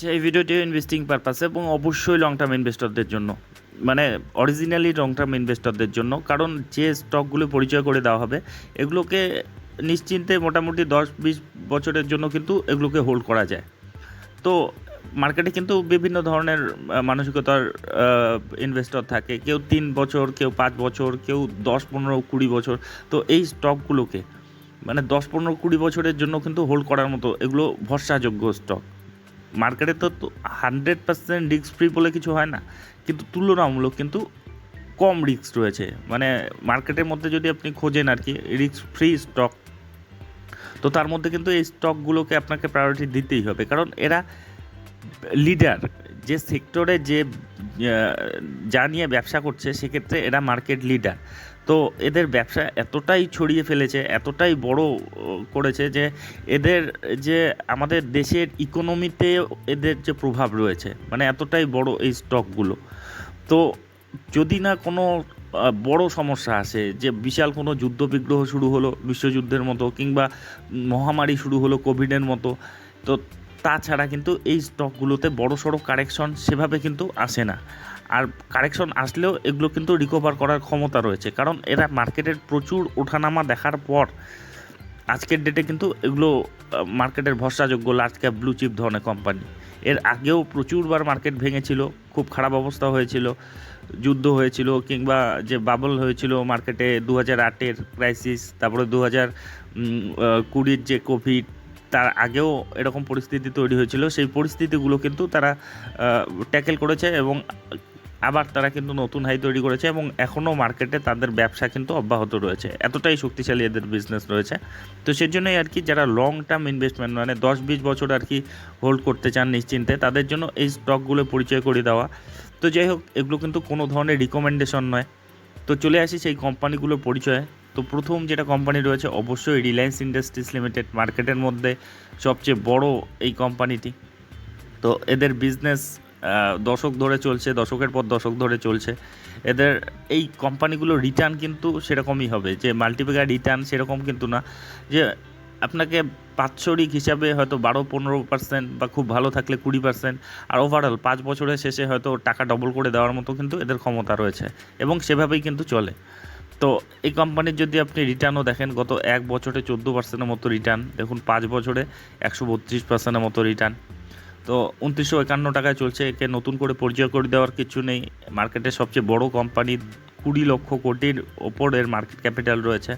আচ্ছা এই ভিডিওটি ইনভেস্টিং পারপাস এবং অবশ্যই লং টার্ম ইনভেস্টরদের জন্য। মানে অরিজিনালি লং টার্ম ইনভেস্টরদের জন্য, কারণ যে স্টকগুলো পরিচয় করে দেওয়া হবে, এগুলোকে নিশ্চিন্তে মোটামুটি দশ বিশ বছরের জন্য কিন্তু এগুলোকে হোল্ড করা যায়। তো মার্কেটে কিন্তু বিভিন্ন ধরনের মানসিকতার ইনভেস্টর থাকে। কেউ তিন বছর, কেউ পাঁচ বছর, কেউ দশ, পনেরো, কুড়ি বছর। তো এই স্টকগুলোকে মানে দশ, পনেরো, কুড়ি বছরের জন্য কিন্তু হোল্ড করার মতো এগুলো ভরসাযোগ্য স্টক মার্কেটে তো হান্ড্রেড পার্সেন্ট রিস্ক ফ্রি বলে কিছু হয় না, কিন্তু তুলনামূলক কিন্তু কম রিস্ক রয়েছে। মানে মার্কেটের মধ্যে যদি আপনি খোঁজেন আর কি, রিস্ক ফ্রি স্টক, তো তার মধ্যে কিন্তু এই স্টকগুলোকে আপনাকে প্রায়োরিটি দিতেই হবে। কারণ এরা লিডার যে সেক্টরে যে যা নিয়ে ব্যবসা করছে, সেক্ষেত্রে এরা মার্কেট লিডার তো এদের ব্যবসা এতটাই ছড়িয়ে ফেলেছে, এতটাই বড় করেছে যে এদের যে আমাদের দেশের ইকোনমিতে এদের যে প্রভাব রয়েছে মানে এতটাই বড় এই স্টকগুলো তো যদি না কোনো বড় সমস্যা আসে যে বিশাল কোনো যুদ্ধ বিগ্রহ শুরু হলো বিশ্বযুদ্ধের মতো কিংবা মহামারী শুরু হলো কোভিডের মতো, তো তাছাড়া কিন্তু এই স্টকগুলোতে বড় সড়ো কারেকশন সেভাবে কিন্তু আসে না। আর কারেকশন আসলেও এগুলো কিন্তু রিকভার করার ক্ষমতা রয়েছে। কারণ এরা মার্কেটের প্রচুর ওঠানামা দেখার পর আজকের ডেটে কিন্তু এগুলো মার্কেটের ভরসাযোগ্য লার্জ ক্যাপ ব্লু চিপ ধরনের কোম্পানি এর আগেও প্রচুরবার মার্কেট ভেঙেছিল, খুব খারাপ অবস্থা হয়েছিল, যুদ্ধ হয়েছিল কিংবা যে বাবল হয়েছিল মার্কেটে দু হাজার আটের ক্রাইসিস তারপরে দু হাজার কুড়ির যে কোভিড তার আগেও এরকম পরিস্থিতি তৈরি হয়েছিল। সেই পরিস্থিতিগুলো কিন্তু তারা ট্যাকেল করেছে এবং আবার তারা কিন্তু নতুন হাই তৈরি করেছে এবং এখনও মার্কেটে তাদের ব্যবসা কিন্তু অব্যাহত রয়েছে। এতটাই শক্তিশালী এদের বিজনেস রয়েছে। তো সেজন্যই আর কি যারা লং টার্ম ইনভেস্টমেন্ট মানে দশ বিশ বছর আর কি হোল্ড করতে চান নিশ্চিন্তে, তাদের জন্য এই স্টকগুলো পরিচয় করে দেওয়া। তো যাই হোক, এগুলো কিন্তু কোনো ধরনের রিকমেন্ডেশন নয়। তো চলে আসি সেই কোম্পানিগুলোর পরিচয়ে। তো প্রথম যেটা কোম্পানি রয়েছে অবশ্যই রিলায়েন্স ইন্ডাস্ট্রিজ লিমিটেড মার্কেটের মধ্যে সবচেয়ে বড় এই কোম্পানিটি তো এদের বিজনেস দশক ধরে চলছে, দশকের পর দশক ধরে চলছে। এদের এই কোম্পানিগুলোর রিটার্ন কিন্তু সেরকমই হবে, যে মাল্টিপ্যাকার রিটার্ন সেরকম কিন্তু না। যে আপনাকে বাৎসরিক হিসাবে হয়তো বারো, পনেরো পার্সেন্ট বা খুব ভালো থাকলে কুড়ি পার্সেন্ট আর ওভারঅল পাঁচ বছরের শেষে হয়তো টাকা ডবল করে দেওয়ার মতো কিন্তু এদের ক্ষমতা রয়েছে। এবং সেভাবেই কিন্তু চলে। তো এই কোম্পানির যদি আপনি রিটার্নও দেখেন, গত এক বছরে চোদ্দ পার্সেন্টের মতো রিটার্ন দেখুন পাঁচ বছরে একশো বত্রিশ পার্সেন্টের মতো রিটার্ন তো উনত্রিশশো একান্ন টাকায় চলছে, একে নতুন করে পরিচয় করে দেওয়ার কিছু নেই। মার্কেটের সবচেয়ে বড় কোম্পানি কুড়ি লক্ষ কোটির ওপরের মার্কেট ক্যাপিটাল রয়েছে।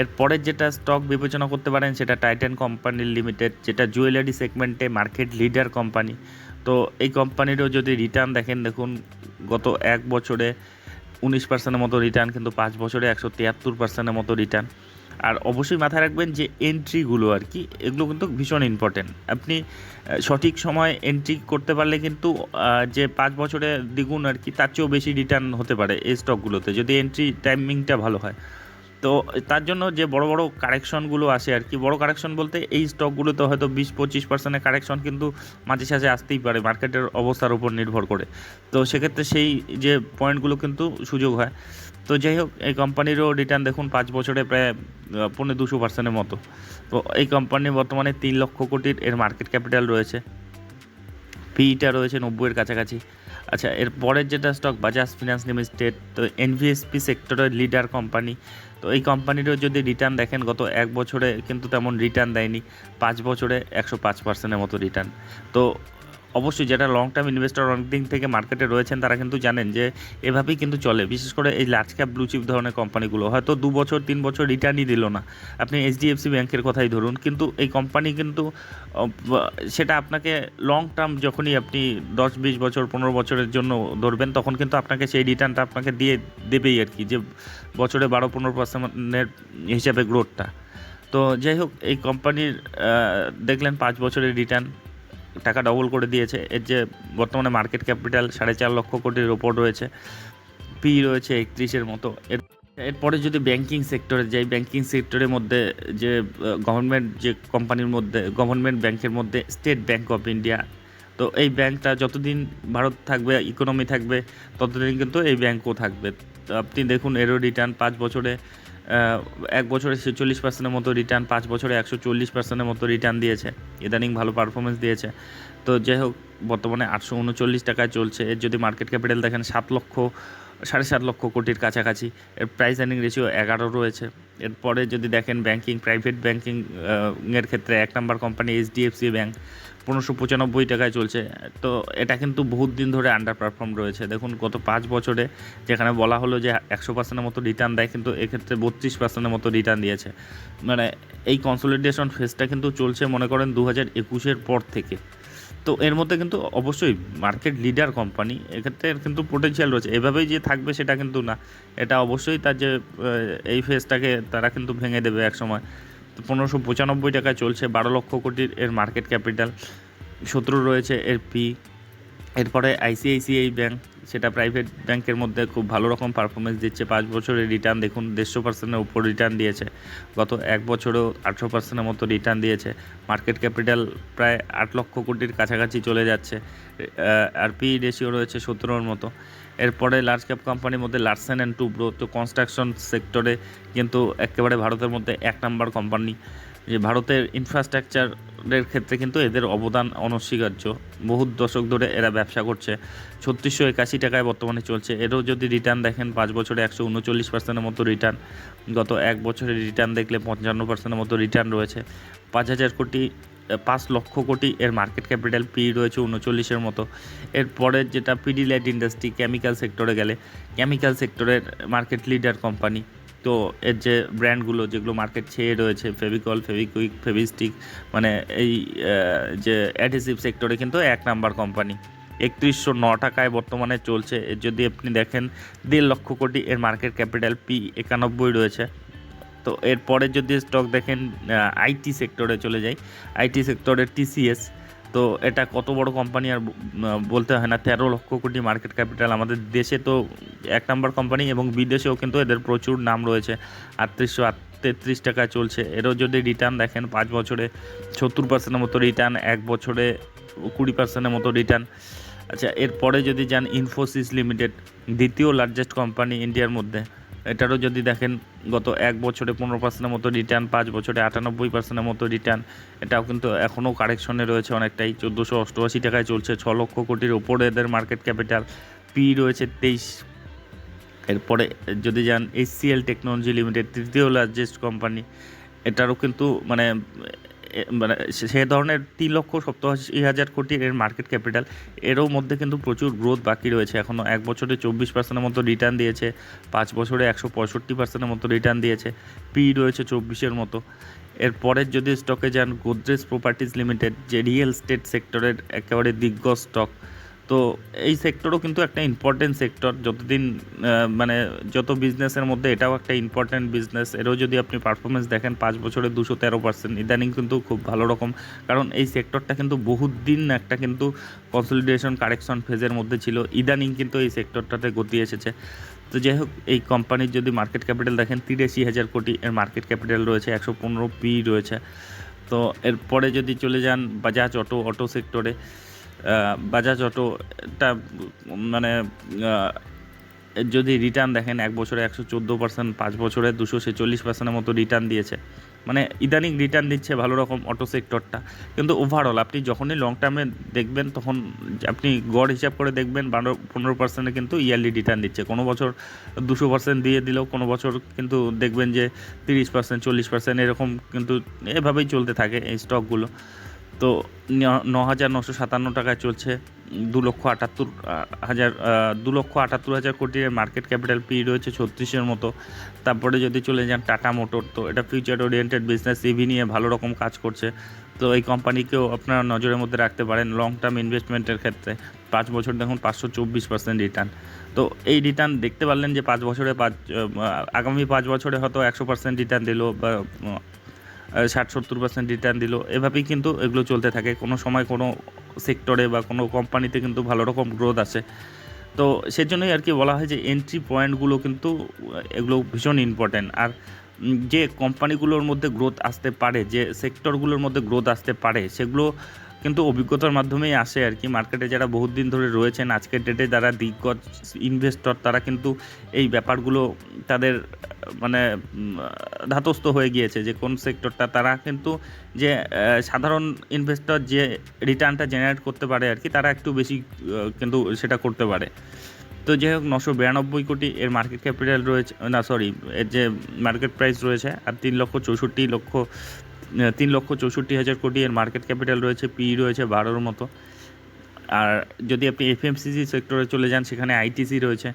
এর পরের যেটা স্টক বিবেচনা করতে পারেন, সেটা টাইটান কোম্পানি লিমিটেড যেটা জুয়েলারি সেগমেন্টে মার্কেট লিডার কোম্পানি তো এই কোম্পানিরও যদি রিটার্ন দেখেন, দেখুন গত এক বছরে উনিশ পার্সেন্টের মতো রিটার্ন কিন্তু পাঁচ বছরে একশো তিয়াত্তর পার্সেন্টের মতো রিটার্ন আর অবশ্যই মাথায় রাখবেন যে এন্ট্রিগুলো আর কি, এগুলো কিন্তু ভীষণ ইম্পর্টেন্ট আপনি সঠিক সময় এন্ট্রি করতে পারলে কিন্তু যে পাঁচ বছরে দ্বিগুণ আর কি, তার চেয়েও বেশি রিটার্ন হতে পারে এই স্টকগুলোতে যদি এন্ট্রি টাইমিংটা ভালো হয়। তো তার জন্য যে বড় বড় কারেকশনগুলো আসে আর কি বড় কারেকশন বলতে এই স্টকগুলোতে হয়তো বিশ পঁচিশ পার্সেন্টের কারেকশন কিন্তু মাঝে সাঝে আসতেই পারে মার্কেটের অবস্থার উপর নির্ভর করে। তো সেক্ষেত্রে সেই যে পয়েন্টগুলো কিন্তু সুযোগ হয়। তো যাই হোক এই কোম্পানিরও রিটার্ন দেখুন পাঁচ বছরে প্রায় আহ, পৌনে দুশো পার্সেন্টের মতো। তো এই কোম্পানি বর্তমানে তিন লক্ষ কোটির এর মার্কেট ক্যাপিটাল রয়েছে। পিইটা রয়েছে নব্বইয়ের কাছাকাছি। আচ্ছা এর পরের যেটা স্টক বাজাজ ফিনান্স লিমিটেড তো এনভিএসপি সেক্টরের লিডার কোম্পানি তো এই কোম্পানিরও যদি রিটার্ন দেখেন, গত এক বছরে কিন্তু তেমন রিটার্ন দেয়নি, পাঁচ বছরে একশো পাঁচ পার্সেন্টের মতো রিটার্ন তো অবশ্যই যারা লং টার্ম ইনভেস্টর অনেক দিন থেকে মার্কেটে রয়েছেন, তারা কিন্তু জানেন যে এভাবেই কিন্তু চলে। বিশেষ করে এই লার্জ ক্যাপ ব্লু চিপ ধরনের কোম্পানিগুলো হয়তো দু বছর, তিন বছর রিটার্নই দিল না। আপনি এইচডিএফসি ব্যাংকের কথাই ধরুন। কিন্তু এই কোম্পানি কিন্তু সেটা আপনাকে লং টার্ম যখনই আপনি দশ, বিশ বছর, পনেরো বছরের জন্য ধরবেন, তখন কিন্তু আপনাকে সেই রিটার্নটা আপনাকে দিয়ে দেবেই আর কি, যে বছরে বারো, পনেরো পার্সেন্টের হিসাবে গ্রোথটা তো যাই হোক, এই কোম্পানির দেখলেন পাঁচ বছরের রিটার্ন টাকা ডবল করে দিয়েছে। এর যে বর্তমানে মার্কেট ক্যাপিটাল সাড়ে চার লক্ষ কোটির ওপর রয়েছে পি রয়েছে একত্রিশের মতো। এর, এরপরে যদি ব্যাংকিং সেক্টরে যাই ব্যাংকিং সেক্টরের মধ্যে যে গভর্নমেন্ট যে কোম্পানির মধ্যে গভর্নমেন্ট ব্যাংকের মধ্যে স্টেট ব্যাংক অফ ইন্ডিয়া তো এই ব্যাংকটা যতদিন ভারত থাকবে ইকোনমি থাকবে, ততদিন কিন্তু এই ব্যাংকও থাকবে। আপনি দেখুন, এরও রিটার্ন পাঁচ বছরে এক বছরে ছেচল্লিশ পার্সেন্টের মতো রিটার্ন পাঁচ বছরে একশো চল্লিশ পার্সেন্টের মতো রিটার্ন দিয়েছে। ইদানিং ভালো পারফরমেন্স দিয়েছে। তো যাই হোক, বর্তমানে আটশো উনচল্লিশ টাকায় চলছে। এর যদি মার্কেট ক্যাপিটাল দেখেন, সাত লক্ষ, সাড়ে সাত লক্ষ কোটির কাছাকাছি। এর প্রাইস আর্নিং রেশিও এগারো রয়েছে। এরপরে যদি দেখেন ব্যাংকিং প্রাইভেট ব্যাংকিং এর ক্ষেত্রে এক নম্বর কোম্পানি এইচডিএফসি ব্যাংক পনেরোশো পঁচানব্বই টাকায় চলছে। তো এটা কিন্তু বহুত দিন ধরে আন্ডার পারফর্ম রয়েছে। দেখুন গত পাঁচ বছরে যেখানে বলা হলো যে একশো পার্সেন্টের মতো রিটার্ন দেয়, কিন্তু এক্ষেত্রে বত্রিশ পার্সেন্টের মতো রিটার্ন দিয়েছে। মানে এই কনসলিডেশন ফেজটা কিন্তু চলছে মনে করেন দু হাজার একুশের পর থেকে। তো এর মধ্যে কিন্তু অবশ্যই মার্কেট লিডার কোম্পানি এক্ষেত্রে কিন্তু পোটেনশিয়াল রয়েছে। এভাবেই যে থাকবে সেটা কিন্তু না। এটা অবশ্যই তার যে এই ফেজটাকে তারা কিন্তু ভেঙে দেবে একসময়। তো পনেরোশো পঁচানব্বই টাকায় চলছে। বারো লক্ষ কোটির এর মার্কেট ক্যাপিটাল সতেরো রয়েছে এর পি। এরপরে আইসিআইসিআই ব্যাংক, সেটা প্রাইভেট ব্যাংকের মধ্যে খুব ভালো রকম পারফরমেন্স দিচ্ছে। পাঁচ বছরের রিটার্ন দেখুন, দেড়শো পার্সেন্টের উপর রিটার্ন দিয়েছে। গত এক বছরেও আটশো পার্সেন্টের মতো রিটার্ন দিয়েছে। মার্কেট ক্যাপিটাল প্রায় আট লক্ষ কোটির কাছাকাছি চলে যাচ্ছে। আর পি রেশিও রয়েছে সতেরোর মতো। এরপরে লার্জ ক্যাপ কোম্পানির মধ্যে লার্সেন অ্যান্ড টুব্রো তো কনস্ট্রাকশন সেক্টরে কিন্তু একেবারে ভারতের মধ্যে এক নাম্বার কোম্পানি যে ভারতের ইনফ্রাস্ট্রাকচারের ক্ষেত্রে কিন্তু এদের অবদান অনস্বীকার্য। বহু দশক ধরে এরা ব্যবসা করছে। ছত্রিশশো একাশি টাকায় বর্তমানে চলছে। এরও যদি রিটার্ন দেখেন, পাঁচ বছরে একশো উনচল্লিশ পার্সেন্টের মতো রিটার্ন গত এক বছরে রিটার্ন দেখলে পঞ্চান্ন পার্সেন্টের মতো রিটার্ন রয়েছে। পাঁচ হাজার কোটি পাঁচ লক্ষ কোটি এর মার্কেট ক্যাপিটাল পি রয়েছে উনচল্লিশের মতো। এরপরে যেটা পিডিলাইট ইন্ডাস্ট্রি কেমিক্যাল সেক্টরে গেলে কেমিক্যাল সেক্টরের মার্কেট লিডার কোম্পানি তো এর যে ব্র্যান্ডগুলো যেগুলো মার্কেট ছেয়ে রয়েছে ফেভিকল ফেভিকুইক ফেভিস্টিক মানে এই যে অ্যাডহেসিভ সেক্টরে কিন্তু এক নাম্বার কোম্পানি একত্রিশশো ন টাকায় বর্তমানে চলছে। যদি আপনি দেখেন, দেড় লক্ষ কোটি এর মার্কেট ক্যাপিটাল পি একানব্বই রয়েছে। তো এরপরে যদি স্টক দেখেন আইটি সেক্টরে চলে যাই। আইটি সেক্টরের টিসিএস তো এটা কত বড় কোম্পানি আর বলতে হয় না, তেরো লক্ষ কোটি মার্কেট ক্যাপিটাল আমাদের দেশে তো এক নম্বর কোম্পানি এবং বিদেশেও কিন্তু এদের প্রচুর নাম রয়েছে। আটত্রিশশো তেত্রিশ টাকা চলছে। এরও যদি রিটার্ন দেখেন, পাঁচ বছরে সত্তর পার্সেন্টের মতো রিটার্ন এক বছরে কুড়ি পার্সেন্টের মতো রিটার্ন আচ্ছা এরপরে যদি যান ইনফোসিস লিমিটেড দ্বিতীয় লার্জেস্ট কোম্পানি ইন্ডিয়ার মধ্যে। এটারও যদি দেখেন, গত এক বছরে পনেরো পার্সেন্টের মতো রিটার্ন পাঁচ বছরে আটানব্বই পার্সেন্টের মতো রিটার্ন এটাও কিন্তু এখনও কারেকশনে রয়েছে অনেকটাই। চোদ্দোশো অষ্টআশি টাকায় চলছে, ছ লক্ষ কোটির ওপরে এদের মার্কেট ক্যাপিটাল পি রয়েছে তেইশ। এরপরে যদি যান এইচসিএল টেকনোলজি লিমিটেড তৃতীয় লার্জেস্ট কোম্পানি এটারও কিন্তু মানে মানে সে- ধরনের তিন লক্ষ সপ্তাশি হাজার কোটি এর মার্কেট ক্যাপিটাল এরও মধ্যে কিন্তু প্রচুর গ্রোথ বাকি রয়েছে। এখনও এক বছরে চব্বিশ পার্সেন্টের মতো রিটার্ন দিয়েছে। পাঁচ বছরে একশো পঁয়ষট্টি পার্সেন্টের মতো রিটার্ন দিয়েছে। পি রয়েছে চব্বিশের মতো। এরপরের যদি স্টকে যান গোদরেজ প্রপার্টিজ লিমিটেড যে রিয়েল স্টেট সেক্টরের একেবারে দিগ্গজ স্টক তো এই সেক্টরও কিন্তু একটা ইম্পর্টেন্ট সেক্টর যতদিন মানে যত বিজনেসের মধ্যে এটাও একটা ইম্পর্টেন্ট বিজনেস এরও যদি আপনি পারফরমেন্স দেখেন, পাঁচ বছরে দুশো তেরো পার্সেন্ট ইদানিং কিন্তু খুব ভালো রকম। কারণ এই সেক্টরটা কিন্তু বহুত দিন একটা কিন্তু কনসলিডেশন কারেকশন ফেজের মধ্যে ছিল। ইদানিং কিন্তু এই সেক্টরটাতে গতি এসেছে। তো যাই হোক, এই কোম্পানির যদি মার্কেট ক্যাপিটাল দেখেন, তিরাশি হাজার কোটি এর মার্কেট ক্যাপিটাল রয়েছে, একশো পনেরো পি রয়েছে। তো এরপরে যদি চলে যান বাজাজ অটো অটো সেক্টরে বাজাজ অটোটা মানে যদি রিটার্ন দেখেন, এক বছরে একশো চোদ্দ পার্সেন্ট পাঁচ বছরে দুশো ছেচল্লিশ পার্সেন্টের মতো রিটার্ন দিয়েছে। মানে ইদানিং রিটার্ন দিচ্ছে ভালো রকম অটো সেক্টরটা কিন্তু ওভারঅল আপনি যখনই লং টার্মে দেখবেন, তখন আপনি গড় হিসাব করে দেখবেন, বারো, পনেরো পার্সেন্টে কিন্তু ইয়ারলি রিটার্ন দিচ্ছে। কোনো বছর দুশো পার্সেন্ট দিয়ে দিলেও, কোনো বছর কিন্তু দেখবেন যে তিরিশ পার্সেন্ট চল্লিশ পার্সেন্ট এরকম কিন্তু এভাবেই চলতে থাকে এই স্টকগুলো তো ন- হাজার নশো সাতান্ন টাকায় চলছে দু লক্ষ আটাত্তর হাজার দু লক্ষ আটাত্তর হাজার কোটির মার্কেট ক্যাপিটাল পি রয়েছে ছত্রিশের মতো। তারপরে যদি চলে যান টাটা মোটর, তো এটা ফিউচার ওরিয়েন্টেড বিজনেস ইভি নিয়ে ভালো রকম কাজ করছে। তো এই কোম্পানিকেও আপনারা নজরের মধ্যে রাখতে পারেন লং টার্ম ইনভেস্টমেন্টের ক্ষেত্রে। পাঁচ বছর দেখুন পাঁচশো চব্বিশ পার্সেন্ট রিটার্ন তো এই রিটার্ন দেখতে পারলেন যে পাঁচ বছরে পাঁচ আগামী পাঁচ বছরে হয়তো একশো পার্সেন্ট রিটার্ন দিল বা ষাট সত্তর পার্সেন্ট রিটার্ন দিল। এভাবেই কিন্তু এগুলো চলতে থাকে। কোনো সময় কোনো সেক্টরে বা কোনো কোম্পানিতে কিন্তু ভালো রকম গ্রোথ আসে। তো সেজন্যই আর কি বলা হয় যে এন্ট্রি পয়েন্টগুলো কিন্তু এগুলো ভীষণ ইম্পর্ট্যান্ট আর যে কোম্পানিগুলোর মধ্যে গ্রোথ আসতে পারে, যে সেক্টরগুলোর মধ্যে গ্রোথ আসতে পারে, সেগুলো কিন্তু অভিজ্ঞতার মাধ্যমেই আসে আর কি। মার্কেটে যারা বহুত দিন ধরে রয়েছেন, আজকের ডেটে যারা দিগ্গজ ইনভেস্টর তারা কিন্তু এই ব্যাপারগুলো তাদের মানে ধাতস্থ হয়ে গিয়েছে যে কোন সেক্টরটা তারা কিন্তু যে সাধারণ ইনভেস্টর যে রিটার্নটা জেনারেট করতে পারে আর কি, তারা একটু বেশি কিন্তু সেটা করতে পারে। তো যাই হোক, নশো বিরানব্বই কোটি এর মার্কেট ক্যাপিটাল রয়েছে, না সরি এর যে মার্কেট প্রাইস রয়েছে, আর তিন লক্ষ চৌষট্টি লক্ষ তিন লক্ষ চৌষট্টি হাজার কোটি এর মার্কেট ক্যাপিটাল রয়েছে পি রয়েছে বারোর মতো। আর যদি আপনি এফএমসিজি সেক্টরে চলে যান, সেখানে আইটিসি রয়েছে।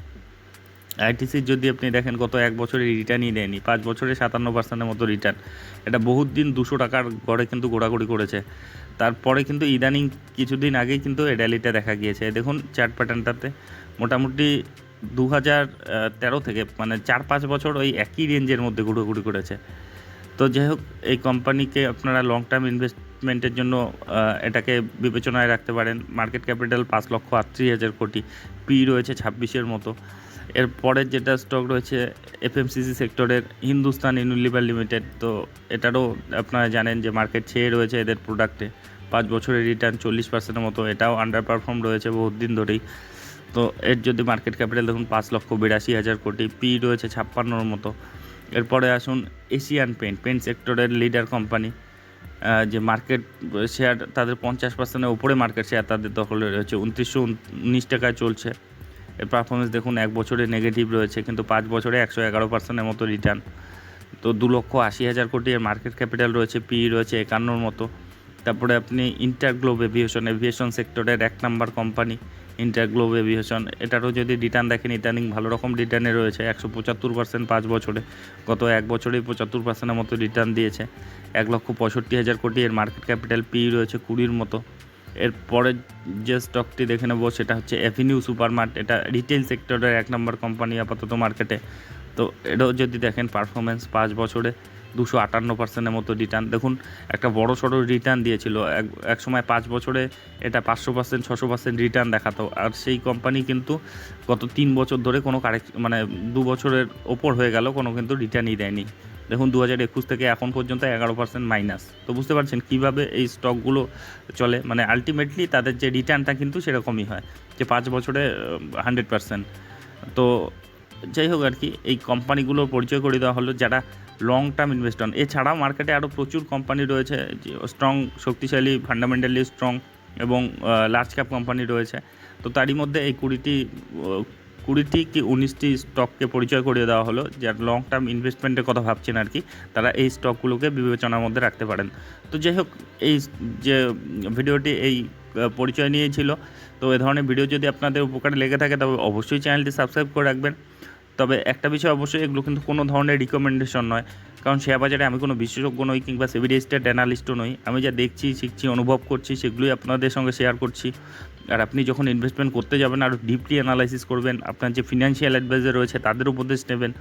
আইটিসির যদি আপনি দেখেন, গত এক বছরে রিটার্নই দেয়নি, পাঁচ বছরে সাতান্ন পার্সেন্টের মতো রিটার্ন এটা বহুত দিন দুশো টাকার গড়ে কিন্তু ঘোরাঘুরি করেছে। তারপরে কিন্তু ইদানিং কিছুদিন আগেই কিন্তু এই র্যালিটা দেখা গিয়েছে। দেখুন চার্ট প্যাটার্নটাতে মোটামুটি দু হাজার তেরো থেকে মানে চার পাঁচ বছর ওই একই রেঞ্জের মধ্যে ঘুরোঘুরি করেছে। তো যাই হোক, এই কোম্পানিকে আপনারা লং টার্ম ইনভেস্টমেন্টের জন্য এটাকে বিবেচনায় রাখতে পারেন। মার্কেট ক্যাপিটাল পাঁচ লক্ষ আটত্রিশ হাজার কোটি। পি রয়েছে ছাব্বিশের মতো। এর পরের যেটা স্টক রয়েছে এফএমসিসি সেক্টরের হিন্দুস্তান ইউনিলিভার লিমিটেড তো এটারও আপনারা জানেন যে মার্কেট ছেয়ে রয়েছে এদের প্রোডাক্টে পাঁচ বছরের রিটার্ন চল্লিশ পার্সেন্টের মতো। এটাও আন্ডার পারফর্ম রয়েছে বহুত দিন ধরেই। তো এর যদি মার্কেট ক্যাপিটাল দেখুন, পাঁচ লক্ষ বিরাশি হাজার কোটি। পি রয়েছে ছাপ্পান্নর মতো। এরপরে আসুন এশিয়ান পেন্ট পেন্ট সেক্টরের লিডার কোম্পানি যে মার্কেট শেয়ার তাদের পঞ্চাশ পার্সেন্টের উপরে মার্কেট শেয়ার তাদের দখলে রয়েছে, উনত্রিশশো উনিশ টাকায় চলছে। এর পারফরমেন্স দেখুন, এক বছরে নেগেটিভ রয়েছে, কিন্তু পাঁচ বছরে একশো এগারো পার্সেন্টের মতো রিটার্ন তো দু লক্ষ আশি হাজার কোটি এর মার্কেট ক্যাপিটাল রয়েছে পি রয়েছে একান্নর মতো। তারপরে আপনি ইন্টারগ্লোব এভিয়েশন এভিয়েশন সেক্টরের এক নাম্বার কোম্পানি ইন্টারগ্লোব এভিয়েশন এটারও যদি রিটার্ন দেখেন ইদানিং ভালো রকম রিটার্নে রয়েছে। একশো পঁচাত্তর পার্সেন্ট পাঁচ বছরে, গত এক বছরেই পঁচাত্তর পার্সেন্টের মতো রিটার্ন দিয়েছে। এক লক্ষ পঁয়ষট্টি হাজার কোটি এর মার্কেট ক্যাপিটাল পি রয়েছে কুড়ির মতো। এর পরের যে স্টকটি দেখে নেব, সেটা হচ্ছে অ্যাভিনিউ সুপারমার্ট এটা রিটেল সেক্টরের এক নম্বর কোম্পানি আপাতত মার্কেটে তো এটাও যদি দেখেন পারফরমেন্স পাঁচ বছরে। দুশো আটান্ন পার্সেন্টের মতো রিটার্ন দেখুন, একটা বড় সড়ো রিটার্ন দিয়েছিল। এক এক সময় পাঁচ বছরে এটা পাঁচশো পার্সেন্ট, ছশো পার্সেন্ট রিটার্ন দেখাতো। আর সেই কোম্পানি কিন্তু গত তিন বছর ধরে কোনো কারেক্ট মানে দু বছরের ওপর হয়ে গেল, কোনো কিন্তু রিটার্নই দেয়নি। দেখুন দু হাজার একুশ থেকে এখন পর্যন্ত এগারো পার্সেন্ট মাইনাস তো বুঝতে পারছেন কীভাবে এই স্টকগুলো চলে? মানে আলটিমেটলি তাদের যে রিটার্নটা কিন্তু সেরকমই হয়, যে পাঁচ বছরে হান্ড্রেড পার্সেন্ট তো যাই হোক আর কি, এই কোম্পানিগুলোর পরিচয় করে দেওয়া হলো যারা লং টার্ম ইনভেস্টর এছাড়াও মার্কেটে আরও প্রচুর কোম্পানি রয়েছে স্ট্রং শক্তিশালী ফান্ডামেন্টালি স্ট্রং এবং লার্জ ক্যাপ কোম্পানি রয়েছে। তো তারই মধ্যে এই কুড়িটি কুড়িটি কি উনিশটি স্টককে পরিচয় করিয়ে দেওয়া হলো, যার লং টার্ম ইনভেস্টমেন্টের কথা ভাবছেন আর কি, তারা এই স্টকগুলোকে বিবেচনার মধ্যে রাখতে পারেন। তো যাই হোক, এই যে ভিডিওটি এই পরিচয় নিয়েই ছিল। তো এ ধরনের ভিডিও যদি আপনাদের উপকারে লেগে থাকে, তবে অবশ্যই চ্যানেলটি সাবস্ক্রাইব করে রাখবেন। তবে একটা বিষয় অবশ্যই, এগুলো কিন্তু কোনো ধরনের রিকমেন্ডেশন নয়। কারণ শেয়ার বাজারে আমি কোনো বিশেষজ্ঞ নই কিংবা সেভি রেজিস্টার্ড অ্যানালিস্টও নই। আমি যা দেখছি, শিখছি, অনুভব করছি, সেগুলোই আপনাদের সঙ্গে শেয়ার করছি। আর আপনি যখন ইনভেস্টমেন্ট করতে যাবেন আরও ডিপলি অ্যানালাইসিস করবেন, আপনার যে ফিনান্সিয়াল অ্যাডভাইজার রয়েছে, তাদের উপদেশ নেবেন।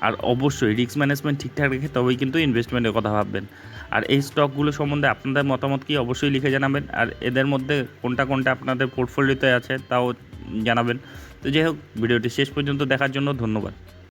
আর অবশ্যই রিস্ক ম্যানেজমেন্ট ঠিকঠাক রেখে তবেই কিন্তু ইনভেস্টমেন্টের কথা ভাববেন। আর এই স্টকগুলো সম্বন্ধে আপনাদের মতামত কি, অবশ্যই লিখে জানাবেন। আর এদের মধ্যে কোনটা কোনটা আপনাদের পোর্টফোলিওতে আছে, তাও জানাবেন। তো যাই হোক ভিডিওটি শেষ পর্যন্ত দেখার জন্য ধন্যবাদ।